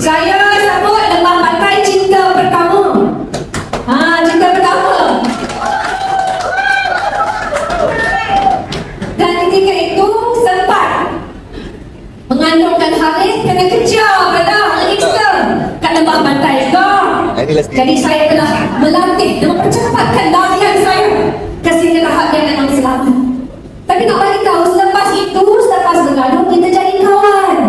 Saya sebut lembah pantai cinta pertama. Ha, cinta pertama. Dan ketika itu sempat mengandungkan Haris kena kerja pada Alexa kat lembah pantai juga. Jadi saya telah melatih dan mempercepatkan larian saya ke sini tahap yang memang selamat. Tapi nak bagi tahu selepas itu, selepas bergaduh, kita jadi kawan.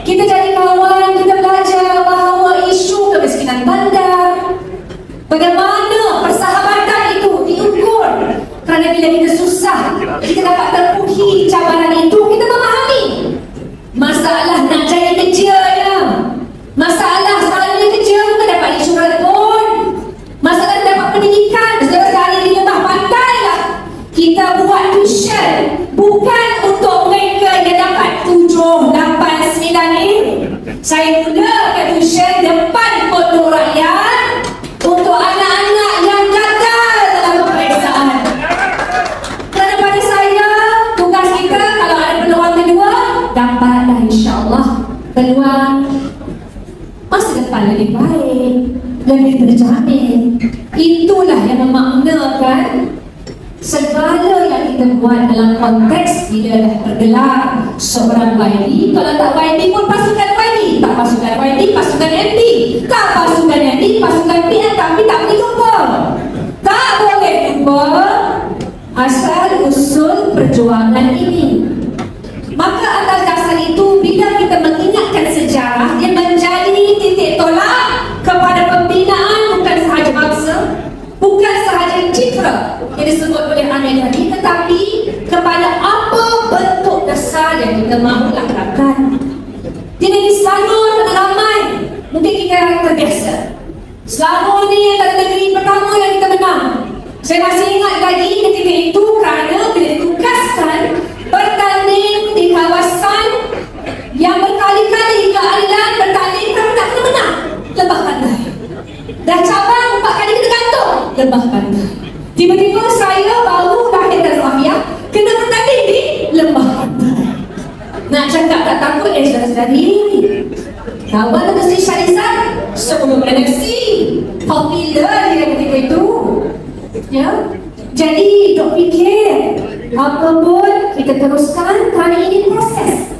Kita jadi kawan, kita belajar bahawa isu kemiskinan bandar, bagaimana persahabatan itu diukur. Kerana bila kita susah, kita insyaAllah peluang masa depan lebih baik, lebih terjamin. Itulah yang memaknakan segala yang kita buat dalam konteks bila dah tergelar seorang YB. Kalau tak YB pun pasukan YB. Tak pasukan YB, pasukan MD. Tak pasukan MD, pasukan PM. Tapi tak boleh lupa. Tak boleh lupa asal usul perjuangan ini. Citra yang disebut oleh Amir tadi, tetapi kepada apa bentuk dasar yang kita mahu lakukan. Dia di Selangor ada ramai, mungkin kita terbiasa. Selangor ni adalah negeri pertama yang kita menang. Saya masih ingat lagi ketika itu kerana bila ditugaskan bertanding di kawasan yang berkali-kali keadilan bertanding kerana tak kena menang lembah pantai. Dah cabang empat kali kena gantung lembah pantai. Tiba-tiba saya baru lahir dari Mafia kena bertanding di lembah. Nak cakap tak takut eh saudara-saudari? Kawan mesti Syarisan sebelum NFC Popular dia ketika itu. Ya. Jadi dok fikir Apa pun kita teruskan kerana ini proses